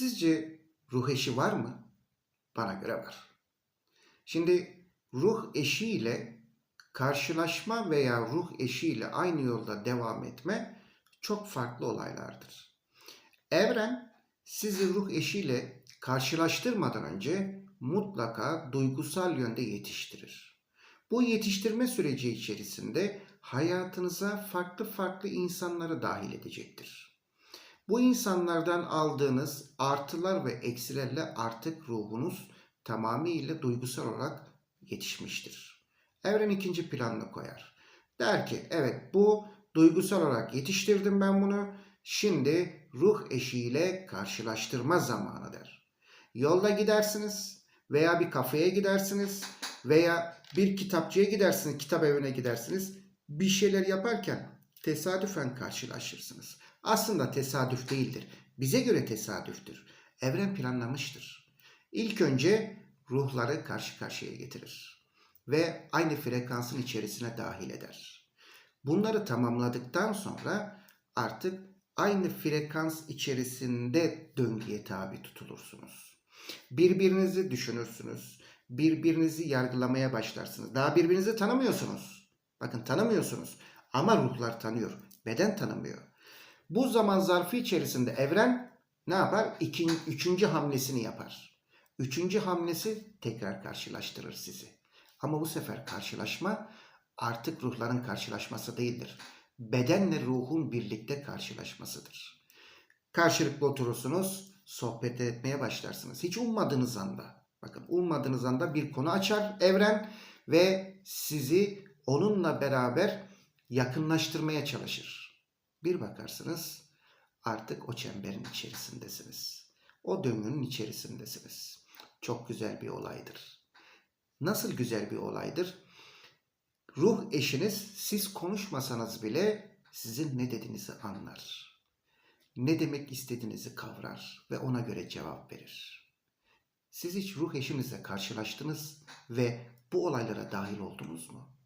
Sizce ruh eşi var mı? Bana göre var. Şimdi ruh eşiyle karşılaşma veya ruh eşiyle aynı yolda devam etme çok farklı olaylardır. Evren sizi ruh eşiyle karşılaştırmadan önce mutlaka duygusal yönde yetiştirir. Bu yetiştirme süreci içerisinde hayatınıza farklı farklı insanları dahil edecektir. Bu insanlardan aldığınız artılar ve eksilerle artık ruhunuz tamamıyla duygusal olarak yetişmiştir. Evren ikinci planını koyar. Der ki evet bu duygusal olarak yetiştirdim ben bunu. Şimdi ruh eşiyle karşılaştırma zamanı der. Yolda gidersiniz veya bir kafeye gidersiniz veya bir kitapçıya gidersiniz, kitap evine gidersiniz. Bir şeyler yaparken tesadüfen karşılaşırsınız. Aslında tesadüf değildir. Bize göre tesadüftür. Evren planlamıştır. İlk önce ruhları karşı karşıya getirir ve aynı frekansın içerisine dahil eder. Bunları tamamladıktan sonra artık aynı frekans içerisinde döngüye tabi tutulursunuz. Birbirinizi düşünürsünüz. Birbirinizi yargılamaya başlarsınız. Daha birbirinizi tanımıyorsunuz. Bakın tanımıyorsunuz. Ama ruhlar tanıyor. Beden tanımıyor. Bu zaman zarfı içerisinde evren ne yapar? İkinci, üçüncü hamlesini yapar. Üçüncü hamlesi tekrar karşılaştırır sizi. Ama bu sefer karşılaşma artık ruhların karşılaşması değildir. Bedenle ruhun birlikte karşılaşmasıdır. Karşılıklı oturursunuz, sohbet etmeye başlarsınız. Hiç ummadığınız anda, bakın ummadığınız anda bir konu açar evren ve sizi onunla beraber yakınlaştırmaya çalışır. Bir bakarsınız artık o çemberin içerisindesiniz. O döngünün içerisindesiniz. Çok güzel bir olaydır. Nasıl güzel bir olaydır? Ruh eşiniz siz konuşmasanız bile sizin ne dediğinizi anlar. Ne demek istediğinizi kavrar ve ona göre cevap verir. Siz hiç ruh eşinizle karşılaştınız ve bu olaylara dahil oldunuz mu?